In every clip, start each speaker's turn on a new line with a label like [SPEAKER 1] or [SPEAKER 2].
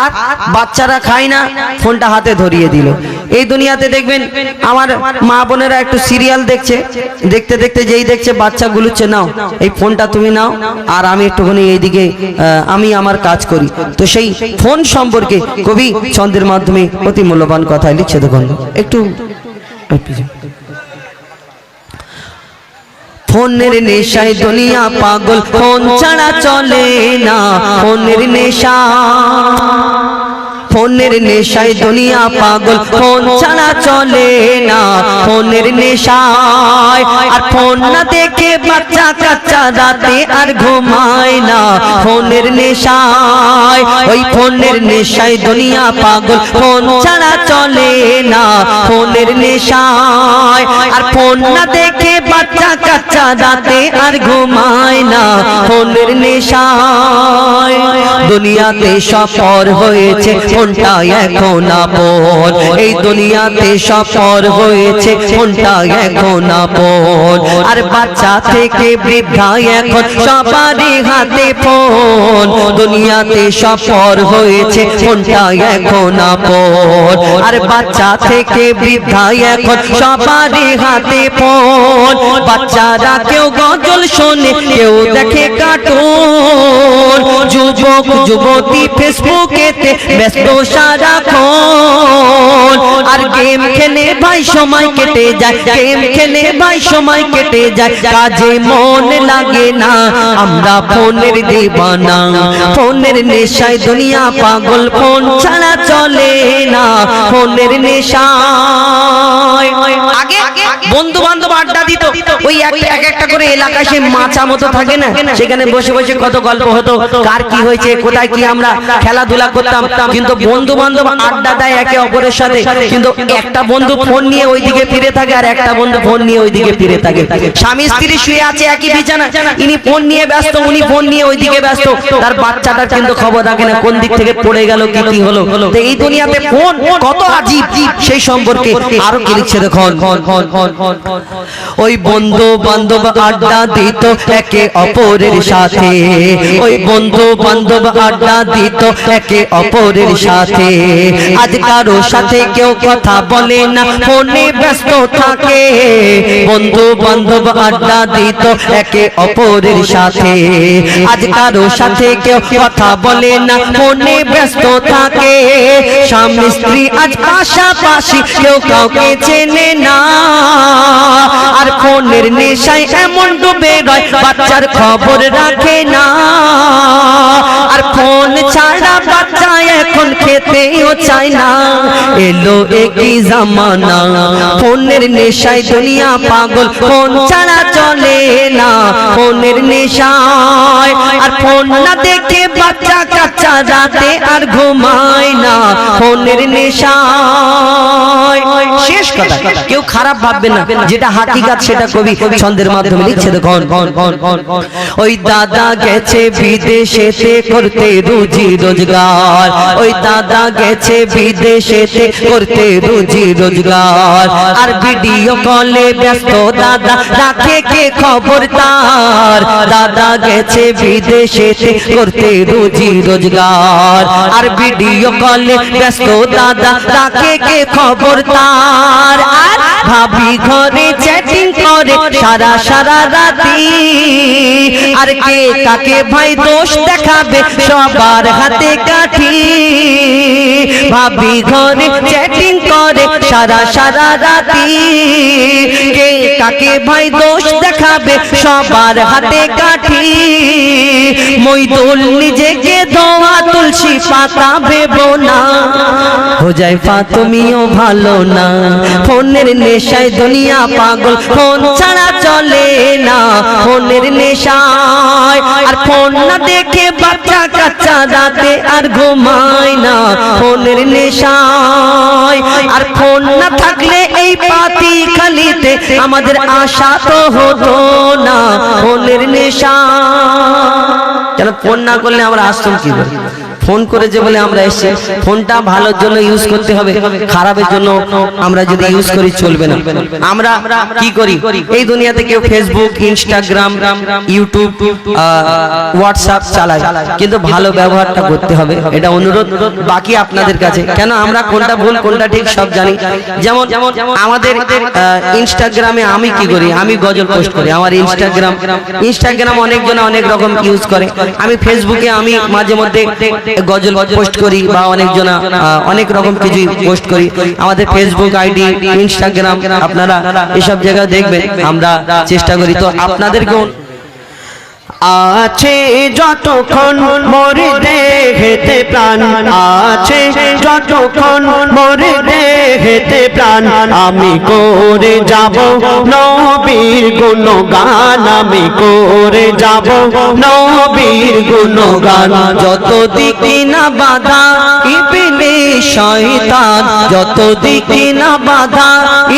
[SPEAKER 1] আর বাচ্চারা খায় না, ফোনটা হাতে ধরিয়ে দিল। এই দুনিয়াতে দেখবেন আমার মা বোনেরা একটু সিরিয়াল দেখছে, দেখতে দেখতে যেই দেখছে বাচ্চা গুলুচ্ছে, নাও, এই ফোনটা তুমি নাও, আর আমি একটুখানি এইদিকে আমি আমার কাজ করি। তো সেই ফোন সম্পর্কে কবি ছন্দের মাধ্যমে অতি মূল্যবান কথা লিখছে দেখুন। একটু একটু ফোনের নেশায় দুনিয়া পাগল, ফোন ছাড়া চলে না। ফোনের নেশা। ফোনের নেশায় দুনিয়া পাগল, ফোন ছাড়া চলে না। ফোনের নেশায় আর ফোন না দেখে বাচ্চা কাচ্চা রাতে আর ঘুমায় না। ফোনের নেশায়, ওই ফোনের নেশায় দুনিয়া পাগল, ফোন ছাড়া চলে না। ফোনের নেশায় আর ফোন না দেখে বাচ্চা কাচ্চা রাতে আর ঘুমায় না, ফোনের নেশায়। দুনিয়াতে সফর হয়েছে, ফোনটা এখন আপন। এই দুনিয়াতে সফর হয়েছে, ফোনটা এখন আপন। আর বাচ্চা থেকে বৃদ্ধা এখন সবারই হাতে ফোন। দুনিয়াতে সফর হয়েছে, ফোনটা এখন আপন। আর বাচ্চা থেকে বৃদ্ধা এখন সবারই হাতে ফোন। বাচ্চারা কেউ গজল শোনে, কেউ দেখে কার্টুন যুবক যুবতী ফেসবুকেতে ব্যস্ত আর গেম খেলে ভাই সময় কেটে যায়, গেম খেলে ভাই সময় কেটে যায়। কাজে মন লাগে না, আমরা ফোনের ফোনের নেশায় দুনিয়া পাগল, ফোন ছাড়া চলে না। ফোনের নেশায়। আগে বন্ধু বান্ধব আড্ডা দিত। ওই এক এক একটা করে এলাকায় সে মাচা মতো থাকে না? সেখানে বসে বসে কত গল্প হতো। কার কি হয়েছে কোথায় কি আমরা খেলাধুলা করতাম। কিন্তু বন্ধু বান্ধব আড্ডা দেয় একে অপরের সাথে। কিন্তু একটা বন্ধু ফোন নিয়ে ওইদিকে ফিরে থাকে আর একটা বন্ধু ফোন নিয়ে ওইদিকে ফিরে থাকে। স্বামী স্ত্রী শুয়ে আছে একই বিছানা। ইনি ফোন নিয়ে ব্যস্ত উনি ফোন নিয়ে ওইদিকে ব্যস্ত। তার বাচ্চাটার কিন্তু খবর রাখে না কোন দিক থেকে পড়ে গেল কি কি হলো। এই দুনিয়াতে ফোন কত আজীব। সেই সম্পর্কে আরও কি লিখছে দেখুন। ওই বন্ধু বান্ধব আড্ডা দিত একে অপরের সাথে। ওই বন্ধু বান্ধব আড্ডা দিত একে অপরের সাথে। আজ কারও সাথে কেউ কথা বলে না, ফোনে ব্যস্ত থাকে। বন্ধু বান্ধব আড্ডা দিত একে অপরের সাথে। আজ কারও সাথে কেউ কথা বলে না, ফোনে ব্যস্ত থাকে। স্বামী স্ত্রী আজ পাশাপাশি কেউ কাউকে চেনে না। আর ফোনের নেশায় এমন ডুবে রয়, বাচ্চার খবর রাখে না। আর ফোন ছাড়া বাচ্চা এখন খেতেও চায় না। এলো একই জামানা ফোনের নেশায় দুনিয়া পাগল ফোন ছাড়া চলে না। ফোনের নেশায় আর ফোন না দেখে বাচ্চা কাচ্চা রাতে আর ঘুমায় না। ফোনের নেশায় শেষ কথা কেউ খারাপ ভাববে না যেটা হাকিকাত সেটা কবি ছন্দের মাধ্যমে লিখছে দেখুন। ওই দাদা গেছে বিদেশেতে করতে রুজি রোজগার। ওই দাদা গেছে বিদেশেতে করতে রুজি রোজগার। আর ভিডিও কলে ব্যস্ত দাদা রাখে কে খবর তার? দাদা গেছে বিদেশেতে করতে রুজি রোজগার। আর ভিডিও কলে ব্যস্ত দাদা রাখে কে খবর তার? আর ভাবি ঘরে করে সারা সারা রাতি। আর কে কাকে ভাই দোষ দেখাবে সবার হাতে কাঠি। ভাবি ঘরে চ্যাটিং করে সারা সারা রাতি। কে কাকে ভাই দোষ দেখাবে সবার হাতে কাঠি। নিজেকে ধোয়া তুলসী পাতা ভেবো না। তুমিও ভালো না। ফোনের নেশায় দুনিয়া পাগল, ফোন ছাড়া চলে না ফোনের নেশায়। আর ফোন না দেখে বাচ্চা কাচ্চা রাতে আর ঘুমায় না ফোনের নেশায়। আর ফোন না থাকলে এই পাতি খালিতে আমাদের আশা তো হতো না ফোনের নেশা। কেন ফোন না করলে আমরা আসতাম কি করে ফোন করেছে বলে আমরা এসেছি। ফোনটা ভালোর জন্য ইউজ করতে হবে, খারাপের জন্য আমরা যদি ইউজ করি, চলবে না। আমরা কি করি? এই দুনিয়াতে কেউ ফেসবুক ইনস্টাগ্রাম ইউটিউব হোয়াটসঅ্যাপ চালায়। কিন্তু ভালো ব্যবহারটা করতে হবে। এটা অনুরোধ বাকি আপনাদের কাছে। কেন আমরা কোনটা ভুল, কোনটা ঠিক সব জানি। যেমন আমাদের ইনস্টাগ্রামে আমি কি করি? আমি গজল পোস্ট করি। আমার ইনস্টাগ্রাম ইনস্টাগ্রাম অনেকজন অনেক রকম ইউজ করে। আমি ফেসবুকে আমি মাঝে মধ্যে গজল পোস্ট করি বা অনেকজন অনেক রকম কিছু পোস্ট করি। আমাদের ফেসবুক আইডি ইনস্টাগ্রাম আপনারা এসব জায়গায় দেখবেন। আমরা চেষ্টা করি। তো আপনাদেরকেও
[SPEAKER 2] আছে যতক্ষণ মরে দেহেতে প্রাণ আছে যতক্ষণ মরে দেহেতে প্রাণ আমি করে যাব। নবীর গুণগান আমি করে যাব। নবীর গুণগান
[SPEAKER 1] যত দিকে না বাধা ইপিলে শয়তান যত দিকে না বাধা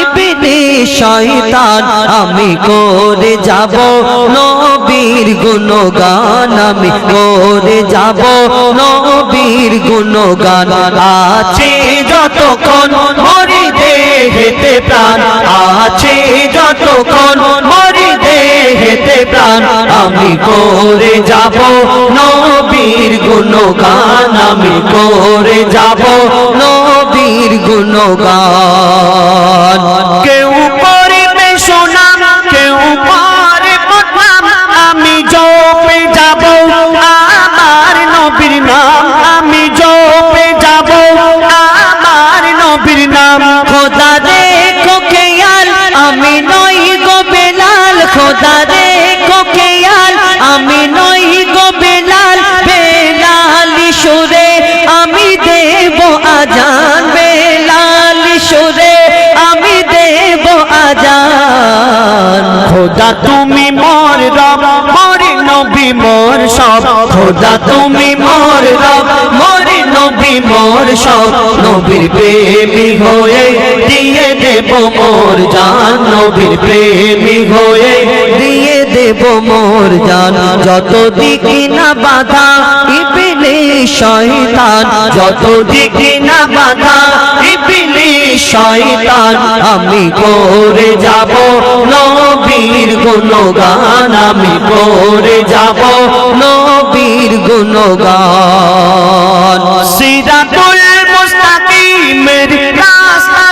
[SPEAKER 1] ইপিলে শয়তান আমি করে যাব। নবীর গুণগান আমি করে যাব। নবীর গুণগান আছে
[SPEAKER 2] যতক্ষণ মরে দেহেতে প্রাণ আছে যতক্ষণ মরে দেহেতে প্রাণ। আমি করে যাব নবীর গুণগান, আমি করে যাব
[SPEAKER 1] নবীর গুণগান।
[SPEAKER 2] কেউ করিবে সোনাম কেউ পারে আমি যাব আমার নবীর নাম।
[SPEAKER 1] খোদা,
[SPEAKER 2] তুমি মোর রব, মোর নবী, মোর সব। খোদা, তুমি মোর রব, মোর নবী, মোর সব। নবীর প্রেমী হয়ে দিয়ে দেব মোর জান। নবীর প্রেমী হয়ে
[SPEAKER 1] দিয়ে দেব মোর জান। যত দিকে না বাধা ইপিলে শয়তান,
[SPEAKER 2] যত দিকে না বাধা ইপিলি শয়তান, আমি করে যাব। নবীর গুণগান, আমি করে যাব।
[SPEAKER 1] নবীর গুণগান।
[SPEAKER 2] সিরাতুল মুস্তাকিমের রাস্তা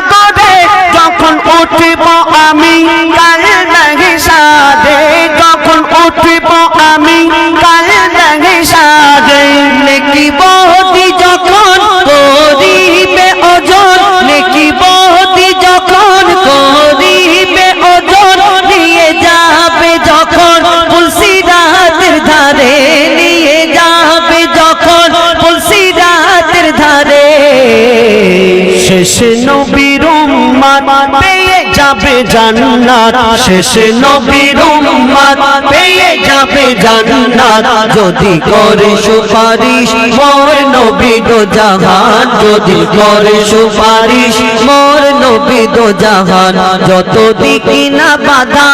[SPEAKER 2] যখন উঠব আমি কাল নাহি সাদে, যখন উঠব আমি শেষ নবীর উম্মত পেয়ে যাবে জান্নাত। শেষ নবীর উম্মত পেয়ে যাবে জান্নাত।
[SPEAKER 1] যদি করে সুপারিশ মোর নবী দো জাহান, যদি করে সুপারিশ, মোর নবী দো জাহান যত দিকে না বাধা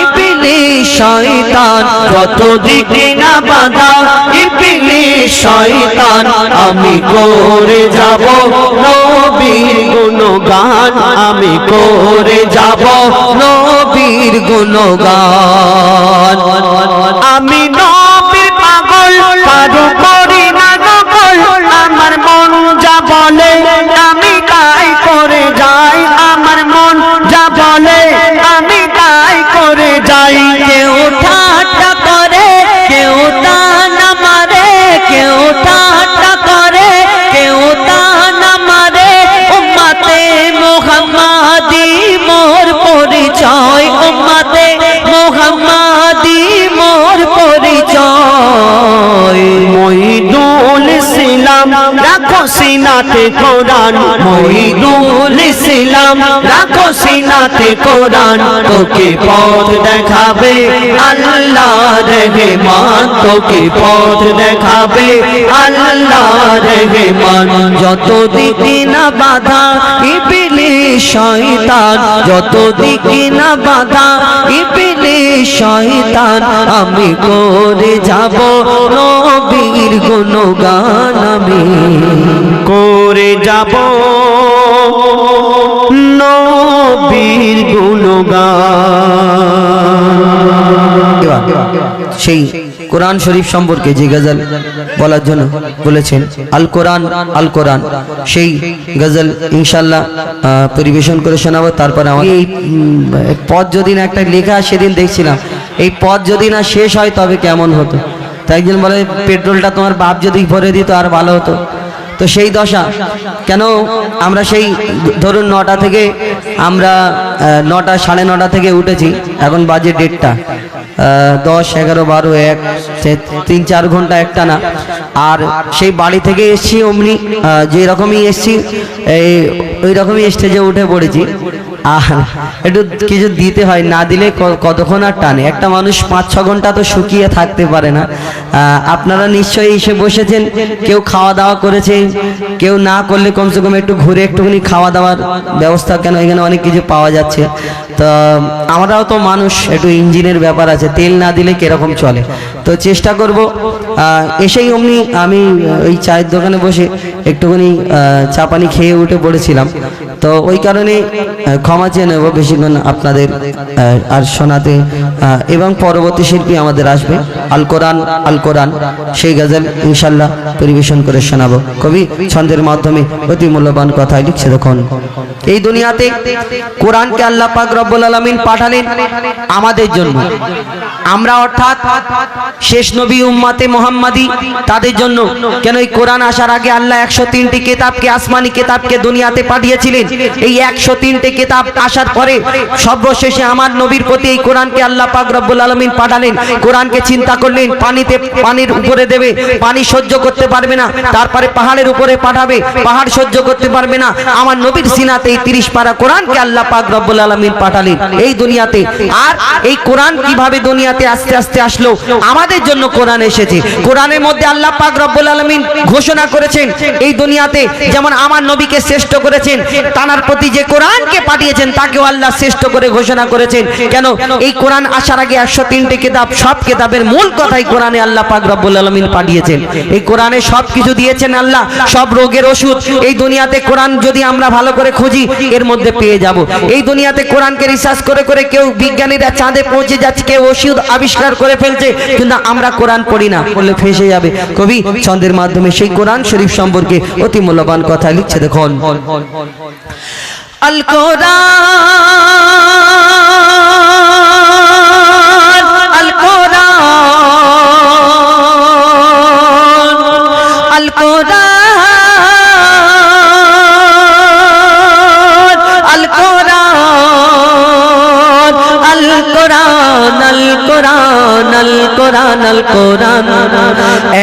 [SPEAKER 1] ইপিলি শয়তান
[SPEAKER 2] যত দিকে না বাধা ইপিলি শয়তান, আমি করে যাব নবীর গুণগান, আমি করে যাব
[SPEAKER 1] নবীর গুণগান।
[SPEAKER 2] আমি নবীর পাগল, কারও সিনাতে কোরআন মহিদুল ইসলাম, রাখো সিনাতে কোরআন। তোকে পথ দেখাবে আল্লাহ রহমান, তোকে পথ দেখাবে আল্লাহ রহমান।
[SPEAKER 1] যত দিকে না বাধা ইপিলি শয়তান যত দিকে না বাধা ইপিলি রে শয়তান, আমি করে যাব নবীর গুণগান আমি।
[SPEAKER 2] করে যাব। নবীর গুণগান।
[SPEAKER 1] সেই কোরআন শরীফ সম্পর্কে যে গজল বলার জন্য বলেছেন, আল কোরআন আল কোরআন। সেই গজল ইনশাল্লাহ পরিবেশন করে শোনাবো। তারপরে আমার এই পদ যদি না একটা লেখা সেদিন দেখছিলাম। এই পদ যদি না শেষ হয় তবে কেমন হতো? তাই একজন বলে, পেট্রোলটা তোমার বাপ যদি ভরে দিত আর ভালো হতো। তো সেই দশা। কেন? আমরা সেই ধরুন নটা থেকে আমরা নটা, সাড়ে নটা থেকে উঠেছি। এখন বাজে ডেটটা দশ, এগারো, বারো, এক তিন, চার ঘণ্টা একটা না আর সেই বাড়ি থেকে এসছি অমনি যেরকমই এসছি, এই ওই রকমই স্টেজে উঠে পড়েছি। আর একটু কিছু দিতে হয়, না দিলে কতক্ষণ আর টানে? একটা মানুষ পাঁচ, ছ ঘণ্টা তো শুকিয়ে থাকতে পারে না। আপনারা নিশ্চয়ই এসে বসেছেন, কেউ খাওয়া দাওয়া করেছে, কেউ না করলে কমসে কম একটু ঘুরে একটুখানি খাওয়া দাওয়ার ব্যবস্থা, কেন এখানে অনেক কিছু পাওয়া যাচ্ছে। তো, আমরাও তো মানুষ, একটু ইঞ্জিনের ব্যাপার আছে, তেল না দিলে কীরকম চলে? তো চেষ্টা করব এসেই অমনি আমি ওই চায়ের দোকানে বসে একটুখানি চা পানি খেয়ে উঠে পড়েছিলাম। তো ওই কারণে ক্ষমা চেয়ে নেব বেশিক্ষণ আপনাদের আর শোনাতে এবং পরবর্তী শিল্পী আমাদের আসবে, আল কোরআন আল কোরআন, সেই গজল ইনশাল্লাহ পরিবেশন করে শোনাবো। কবি ছন্দের মাধ্যমে অতি মূল্যবান কথাই লিখছে দেখুন। এই দুনিয়াতে কোরআনকে আল্লাহ পাক রব্বুল আলামিন পাঠালেন আমাদের জন্য। আমরা অর্থাৎ শেষ নবী উম্মাতে মোহাম্মদী, তাদের জন্য কেন এই কোরআন আসার আগে আল্লাহ একশো তিনটি কেতাবকে, আসমানি কেতাবকে দুনিয়াতে পাঠিয়েছিলেন? এই একশো তিনটে কেতাব আসার পরে সর্বশেষে আমার নবীর প্রতি এই কোরআনকে আল্লাহ পাক রব্বুল আলমিন পাঠালেন। কোরআনকে চিন্তা করলেন, পানিতে পানির উপরে দেবে, পানি সহ্য করতে পারবে না, তারপরে পাহাড়ের উপরে পাঠাবে, পাহাড় সহ্য করতে পারবে না। আমার নবীর সিনাতে এই তিরিশ পারা কোরআনকে আল্লাহ পাক রব্বুল আলমিন পাঠালেন। এই দুনিয়াতে আর এই কোরআন কীভাবে দুনিয়াতে আস্তে আস্তে আসলো, আমাদের জন্য কোরআন এসেছে। কোরআনের মধ্যে আল্লাহ পাক রব্বুল আলমিন ঘোষণা করেছেন, এই দুনিয়াতে যেমন আমার নবীকে শ্রেষ্ঠ করেছেন, তানার প্রতি যে কোরআনকে পাঠিয়েছেন তাকেও আল্লাহ শ্রেষ্ঠ করে ঘোষণা করেছেন। কেন? এই কোরআন আসার আগে একশো তিনটে কিতাব, সব কিতাবের মূল কথাই কোরআনে আল্লাহ পাক রব্বুল আলমিন পাঠিয়েছেন। এই কোরআনে সব কিছু দিয়েছেন আল্লাহ, সব রোগের ওষুধ। এই দুনিয়াতে কোরআন যদি আমরা ভালো করে খুঁজি, এর মধ্যে পেয়ে যাব। এই দুনিয়াতে কোরআনকে রিসার্চ করে করে কেউ বিজ্ঞানীরা চাঁদে পৌঁছে যাচ্ছে, কেউ ওষুধ আবিষ্কার করে ফেলছে, কিন্তু আমরা কোরআন পড়ি না, পড়লে ফেসে যাবে। কবি ছন্দের মাধ্যমে সেই কোরআন শরীফ সম্পর্কে অতি মূল্যবান কথা লিখছে দেখুন। আল কোরআন আল কোরআন আল কোরআন আল কোরআন আল কোরআন আল কোরআন আল কোরআন আল কোরআন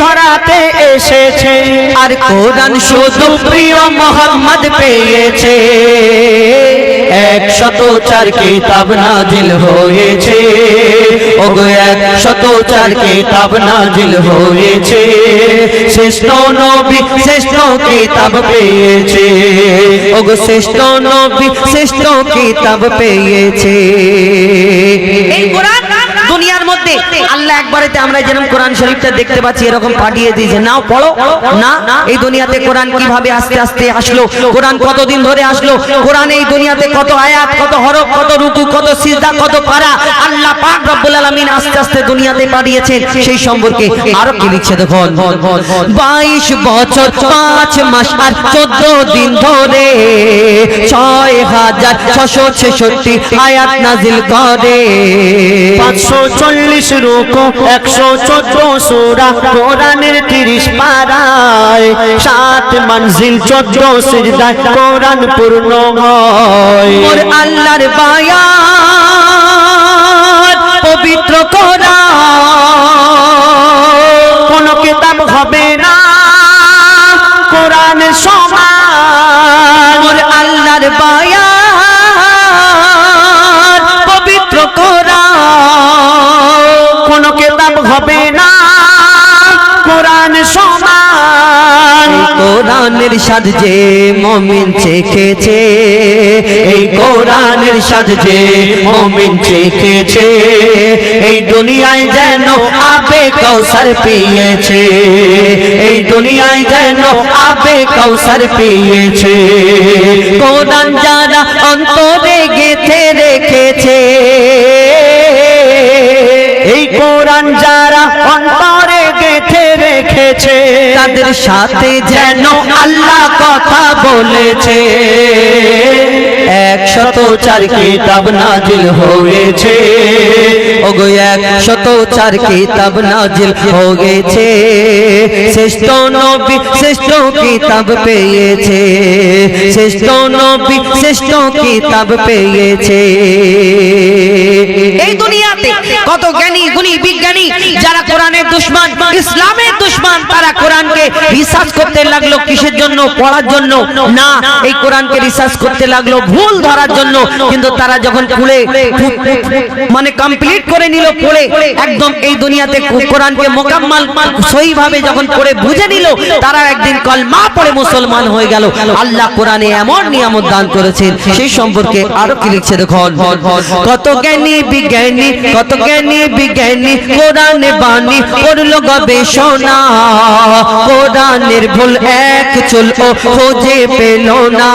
[SPEAKER 2] ধরাতে এসেছে।
[SPEAKER 1] আর কোরআন শুধু
[SPEAKER 2] প্রিয় মোহাম্মদ পেয়েছে। একশত চার কিতাব নাজিল হয়েছে। ওগো একশত চার কিতাব নাজিল হয়েছে। শ্রেষ্ঠ নবী শ্রেষ্ঠ কিতাব পেয়েছে।
[SPEAKER 1] ওগো শ্রেষ্ঠ নবী শ্রেষ্ঠ কিতাব পেয়েছে। এই কোরআন দুনিয়ার মধ্যে আল্লাহ একবারেতে আমরা যেরকম কোরআন শরীফটা দেখতে পাচ্ছি, এরকম পাঠিয়ে দিয়েছে। নাও, পড়ো। না, এই দুনিয়াতে কোরআন কীভাবে আস্তে আস্তে আসলো? কোরআন কতদিন ধরে আসলো? কোরআন এই দুনিয়াতে কত আয়াত, কত হরফ, কত রুকু, কত সিজদা, কত পারা? আল্লাহ পাক রব্বুল আলামিন আস্তে আস্তে দুনিয়াতে পাঠিয়েছেন। সেই সম্পর্কে আরও কি লিখছে দেখুন। বাইশ বছর, পাঁচ মাস আর চোদ্দ দিন ধরে ছয় হাজার ছশো ছেষট্টি আয়াত নাজিল করে।
[SPEAKER 2] পাঁচশো চল্লিশ একশো চোদ্দ সুরা কোরআনের তিরিশ পাড়ায় সাত মঞ্জিল, চোদ্দ সিজদায় কোরআন পূর্ণ হয়।
[SPEAKER 1] আল্লাহর বায়া পবিত্র কোরআন
[SPEAKER 2] কোন কিতাব হবে না কোরআন সমান
[SPEAKER 1] আল্লাহর বায়া
[SPEAKER 2] কোন কেতাব হবে না। কোরআন সমান
[SPEAKER 1] কোরআনের সাজ যে মমিন চেখেছে,
[SPEAKER 2] এই কোরআনের সাজ যে মমিন চেখেছে, এই দুনিয়ায় যেন আবে কৌসার পেয়েছে, এই দুনিয়ায় যেন আবে কৌসার পেয়েছে।
[SPEAKER 1] কোরআন যারা অন্তরে গেথে
[SPEAKER 2] রেখে রেখেছে
[SPEAKER 1] তাদের সাথে যেন
[SPEAKER 2] আল্লাহ কথা বলেছে। একশত চার কিতাব নাজিল হয়েছে।
[SPEAKER 1] ওগো এক শত চার কিতাব নাজিল হয়েছে। শ্রেষ্ঠ নবী শ্রেষ্ঠ কিতাব পেয়েছে। শ্রেষ্ঠ নবী শ্রেষ্ঠ কিতাব পেয়েছে। এই দুনিয়াতে কত জ্ঞানী, গুণী, বিজ্ঞানী যারা কোরআনের দুশ্মন, ইসলামের দুশ্মন, তারা কোরআনকে রিসার্চ করতে লাগল কিসের জন্য, পড়ার জন্য? না, এই কোরআনকে রিসার্চ করতে লাগল ভুল ধরার জন্য। কিন্তু তারা যখন খুলে মানে কমপ্লিট করে নিল, পড়ে, একদম এই দুনিয়াতে কোরআনকে মোকাম্মাল, সহিভাবে যখন পড়ে বুঝে নিল, তারা একদিন কলমা পড়ে মুসলমান হয়ে গেল। আল্লাহ কোরআনে এমন নিয়ামত দান করেছেন, সেই সম্পর্কে আরও কি লিখছে দেখুন। কত জ্ঞানী, বিজ্ঞানী কত জ্ঞানী বিজ্ঞানী, কোরআনে বাণী করল গবেষণা। কোরআনের ভুল এক চুল ও খোঁজে পেল না।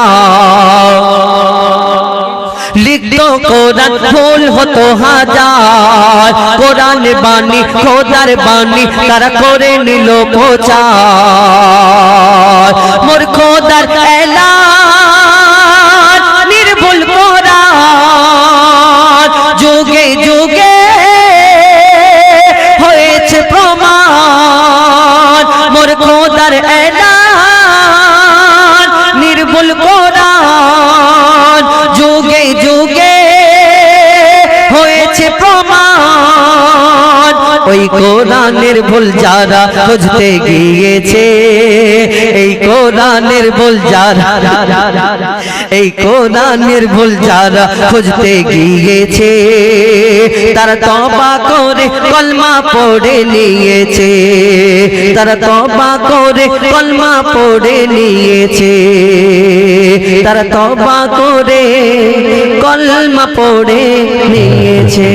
[SPEAKER 1] লিখতো কোরআন ভুল হতো হাজার। কোরআন বাণী, খোদার বাণী তারা করে নিল মোর খোদার এলান, নির্ভুল কোরআন যুগে যুগে মোর খোদার এলান নির্ভুল কোরআন। যুগে যুগে হয়েছে প্রমাণ। ওই কোরআনের ভুল যারা খুঁজতে গিয়েছে এই কোরআনের ভুল যারা এই কোরআনের ভুল যারা খুঁজতে গিয়েছে তারা তবা করে কলমা পড়ে নিয়েছে তারা তবা করে কলমা পড়ে নিয়েছে তারা তবা করে কলমা পড়ে নিয়েছে।